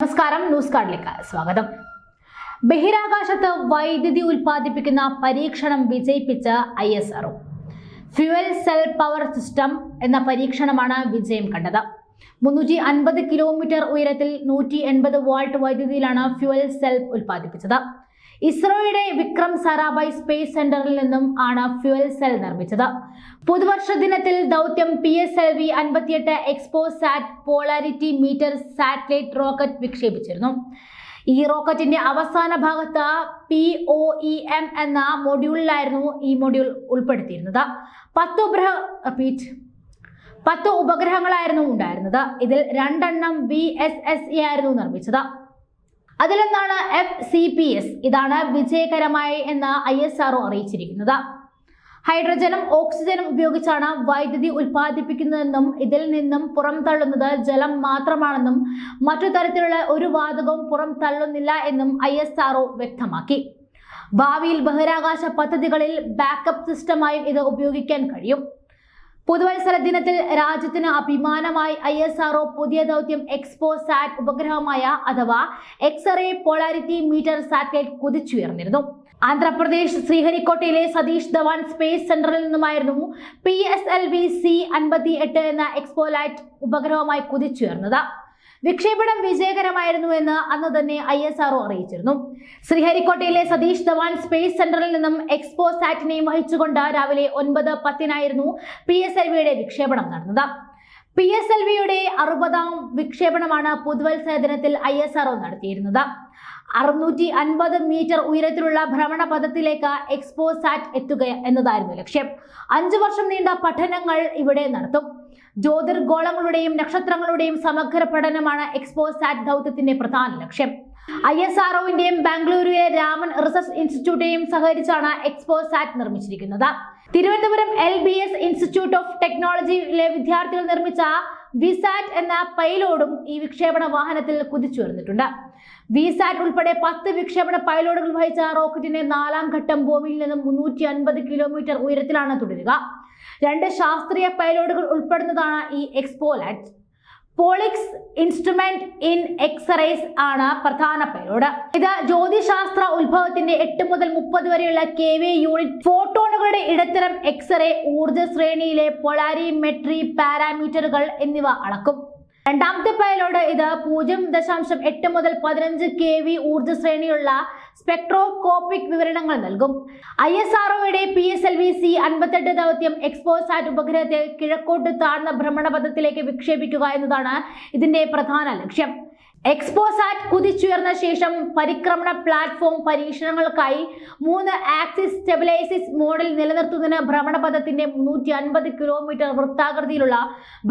നമസ്കാരം ന്യൂസ് കാർഡിലേക്ക് സ്വാഗതം. ബഹിരാകാശത്ത് വൈദ്യുതി ഉൽപ്പാദിപ്പിക്കുന്ന പരീക്ഷണം വിജയിപ്പിച്ച I S R O fuel cell power system എന്ന പരീക്ഷണമാണ് വിജയം കണ്ടത്. മുന്നൂറ്റി അൻപത് കിലോമീറ്റർ ഉയരത്തിൽ നൂറ്റി എൺപത് വാൾട്ട് വൈദ്യുതിയിലാണ് ഫ്യുവൽ സെൽ ഉൽപ്പാദിപ്പിച്ചത്. ഇസ്രോയുടെ വിക്രം സാരാഭായ് സ്പേസ് സെന്ററിൽ നിന്നും ആണ് ഫ്യുവൽ സെൽ നിർമ്മിച്ചത്. പുതുവർഷ ദിനത്തിൽ ദൗത്യം പി എസ് എൽ വി അൻപത്തിയെട്ട് XPoSat polarity meter satellite rocket വിക്ഷേപിച്ചിരുന്നു. ഈ റോക്കറ്റിന്റെ അവസാന ഭാഗത്ത് പി ഒ ഇ എം എന്ന മൊഡ്യൂളിലായിരുന്നു ഈ മൊഡ്യൂൾ ഉൾപ്പെടുത്തിയിരുന്നത്. പത്ത് ഉപഗ്രഹ റിപ്പീറ്റ് പത്ത് ഉപഗ്രഹങ്ങളായിരുന്നു ഉണ്ടായിരുന്നത്. ഇതിൽ രണ്ടെണ്ണം വി എസ് എസ് എ ആയിരുന്നു നിർമ്മിച്ചത്. അതിലൊന്നാണ് എഫ് സി പി എസ് ഇതാണ് വിജയകരമായി എന്ന് ഐ എസ് ആർഒ അറിയിച്ചിരിക്കുന്നത്. ഹൈഡ്രജനും ഓക്സിജനും ഉപയോഗിച്ചാണ് വൈദ്യുതി ഉൽപ്പാദിപ്പിക്കുന്നതെന്നും ഇതിൽ നിന്നും പുറംതള്ളുന്നത് ജലം മാത്രമാണെന്നും മറ്റു തരത്തിലുള്ള ഒരു വാതകവും പുറം തള്ളുന്നില്ല എന്നും ഐ എസ് ആർഒ വ്യക്തമാക്കി. ഭാവിയിൽ ബഹിരാകാശ പദ്ധതികളിൽ ബാക്കപ്പ് സിസ്റ്റമായും ഇത് ഉപയോഗിക്കാൻ കഴിയും. പുതുവത്സര ദിനത്തിൽ രാജ്യത്തിന് അഭിമാനമായി ഐ എസ് ആർഒ പുതിയ ദൗത്യം എക്സ്പോ സാറ്റ് ഉപഗ്രഹമായ അഥവാ x ray polarity meter satellite കുതിച്ചുയർന്നിരുന്നു. Andhra Pradesh ശ്രീഹരിക്കോട്ടയിലെ സതീഷ് ധവാൻ സ്പേസ് സെന്ററിൽ നിന്നുമായിരുന്നു P S L V C അൻപത്തി എട്ട് എന്ന എക്സ്പോലൈറ്റ് ഉപഗ്രഹവുമായി കുതിച്ചുയർന്നത്. വിക്ഷേപണം വിജയകരമായിരുന്നു എന്ന് അന്ന് തന്നെ ഐ എസ് ആർഒ അറിയിച്ചിരുന്നു. ശ്രീഹരിക്കോട്ടയിലെ സതീഷ് ധവാൻ സ്പേസ് സെന്ററിൽ നിന്നും എക്സ്പോ സാറ്റിനെയും വഹിച്ചുകൊണ്ട് രാവിലെ ഒൻപത് പത്തിനായിരുന്നു പി എസ് എൽ വിയുടെ വിക്ഷേപണം നടന്നത്. പി എസ് എൽ വിയുടെ അറുപതാം വിക്ഷേപണമാണ് പുതുവത്സര ദിനത്തിൽ ഐ എസ് ആർഒ നടത്തിയിരുന്നത്. അറുന്നൂറ്റി അൻപത് മീറ്റർ ഉയരത്തിലുള്ള ഭ്രമണപഥത്തിലേക്ക് എക്സ്പോ സാറ്റ് എത്തുക എന്നതായിരുന്നു ലക്ഷ്യം. അഞ്ചു വർഷം നീണ്ട പഠനങ്ങൾ ഇവിടെ നടത്തും. ജ്യോതിർഗോളങ്ങളുടെയും നക്ഷത്രങ്ങളുടെയും സമഗ്ര പഠനമാണ് എക്സ്പോ സാറ്റ് ദൗത്യത്തിന്റെ പ്രധാന ലക്ഷ്യം. ഐ എസ് ആർ ഒവിന്റെയും ബാംഗ്ലൂരുവിലെ രാമൻ റിസർച്ച് ഇൻസ്റ്റിറ്റ്യൂട്ടേയും സഹകരിച്ചാണ് എക്സ്പോ സാറ്റ് നിർമ്മിച്ചിരിക്കുന്നത്. Thiruvananthapuram L B S institute of ടെക്നോളജിയിലെ വിദ്യാർത്ഥികൾ നിർമ്മിച്ച വിസാറ്റ് എന്ന പൈലോഡും ഈ വിക്ഷേപണ വാഹനത്തിൽ കുതിച്ചുയർന്നിട്ടുണ്ട്. വിസാറ്റ് ഉൾപ്പെടെ പത്ത് വിക്ഷേപണ പൈലോഡുകൾ വഹിച്ച റോക്കറ്റിന്റെ നാലാം ഘട്ടം ഭൂമിയിൽ നിന്നും മുന്നൂറ്റി അൻപത് കിലോമീറ്റർ ഉയരത്തിലാണ് തുടരുക. രണ്ട് ശാസ്ത്രീയ പൈലോഡുകൾ ഉൾപ്പെടുന്നതാണ് ഈ XPoSat POLIX instrument in X-rays ആണ് പ്രധാന പൈലോഡ് ഇത് ജ്യോതിശാസ്ത്ര ഉത്ഭവത്തിന്റെ എട്ട് മുതൽ മുപ്പത് വരെയുള്ള കെ വി യൂണിറ്റ് ഫോട്ടോണുകളുടെ ഇടത്തരം എക്സ്റേ ഊർജ ശ്രേണിയിലെ പൊളാരിമെട്രി പാരാമീറ്ററുകൾ എന്നിവ അളക്കും. രണ്ടാമത്തെ പൈലോഡ് ഇത് പൂജ്യം ദശാംശം എട്ട് മുതൽ പതിനഞ്ച് കെ വി ഊർജ ശ്രേണിയുള്ള സ്പെക്ട്രോകോപ്പിക് വിവരണങ്ങൾ നൽകും. I S ആർഒയുടെ P S L V C അൻപത്തെട്ട് ദൗത്യം എക്സ്പോസാറ്റ് ഉപഗ്രഹത്തെ കിഴക്കോട്ട് താഴ്ന്ന ഭ്രമണപഥത്തിലേക്ക് വിക്ഷേപിക്കുക എന്നതാണ് ഇതിന്റെ പ്രധാന ലക്ഷ്യം. എക്സ്പോസാറ്റ് കുതിച്ചുയർന്ന ശേഷം പരിക്രമണ പ്ലാറ്റ്ഫോം പരീക്ഷണങ്ങൾക്കായി മൂന്ന് ആക്സിസ് സ്റ്റെബിലൈസിസ് മോഡൽ നിലനിർത്തുന്നതിന് ഭ്രമണപഥത്തിന്റെ മുന്നൂറ്റി അൻപത് കിലോമീറ്റർ വൃത്താകൃതിയിലുള്ള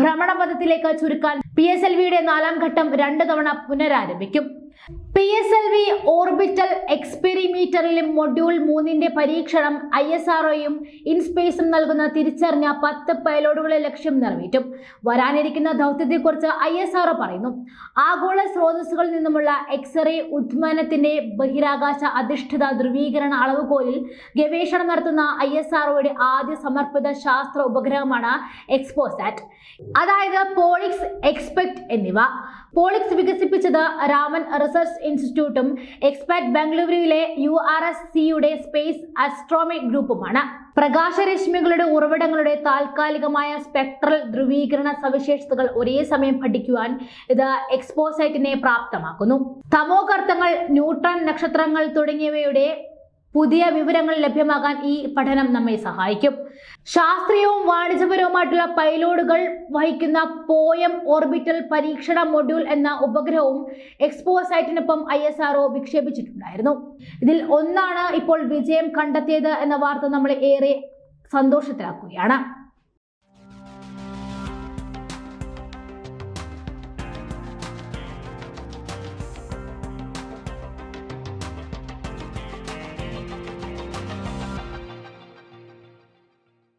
ഭ്രമണപഥത്തിലേക്ക് ചുരുക്കാൻ പി എസ് എൽ വിയുടെ നാലാം ഘട്ടം രണ്ട് തവണ പുനരാരംഭിക്കും. P S L V orbital എക്സ്പെരിമീറ്ററിലും module മൂന്നിന്റെ പരീക്ഷണം ഐ എസ് ആർഒയും ഇൻസ്പേസും നൽകുന്ന തിരിച്ചറിഞ്ഞ പത്ത് പൈലോഡുകളെ ലക്ഷ്യം നിറവേറ്റും. വരാനിരിക്കുന്ന ദൗത്യത്തെക്കുറിച്ച് ഐ എസ് ആർഒ പറയുന്നു. ആഗോള സ്രോതസ്സുകളിൽ നിന്നുമുള്ള എക്സ്റേ ഉദ്മാനത്തിന്റെ ബഹിരാകാശ അധിഷ്ഠിത ധ്രുവീകരണ അളവുകോലിൽ ഗവേഷണം നടത്തുന്ന ഐ എസ് ആർഒയുടെ ആദ്യ സമർപ്പിത ശാസ്ത്ര ഉപഗ്രഹമാണ് എക്സ്പോസാറ്റ് അതായത് പോളിക്സ് എക്സ്പെക്ട് എന്നിവ. പോളിക്സ് വികസിപ്പിച്ചത് രാമൻ റിസർച്ച് ഇൻസ്റ്റിറ്റ്യൂട്ടും എക്സ്പെർട്ട് ബംഗളൂരുവിലെ യു ആർ എസ് സിയുടെ സ്പേസ് അസ്ട്രോമി ഗ്രൂപ്പുമാണ്. പ്രകാശരശ്മികളുടെ ഉറവിടങ്ങളുടെ താൽക്കാലികമായ സ്പെക്ട്രൽ ധ്രുവീകരണ സവിശേഷതകൾ ഒരേ സമയം പഠിക്കുവാൻ ഇത് എക്സ്പോസൈറ്റിനെ പ്രാപ്തമാക്കുന്നു. തമോകർത്തങ്ങൾ ന്യൂട്രൺ നക്ഷത്രങ്ങൾ തുടങ്ങിയവയുടെ പുതിയ വിവരങ്ങൾ ലഭ്യമാകാൻ ഈ പഠനം നമ്മെ സഹായിക്കും. ശാസ്ത്രീയവും വാണിജ്യപരവുമായിട്ടുള്ള പൈലോഡുകൾ വഹിക്കുന്ന പോയം ഓർബിറ്റൽ പരീക്ഷണ മൊഡ്യൂൾ എന്ന ഉപഗ്രഹവും എക്സ്പോസൈറ്റിനൊപ്പം ഐ എസ് ആർഒ വിക്ഷേപിച്ചിട്ടുണ്ടായിരുന്നു. ഇതിൽ ഒന്നാണ് ഇപ്പോൾ വിജയം കണ്ടെത്തിയത് എന്ന വാർത്ത നമ്മളെ ഏറെ സന്തോഷത്തിലാക്കുകയാണ്.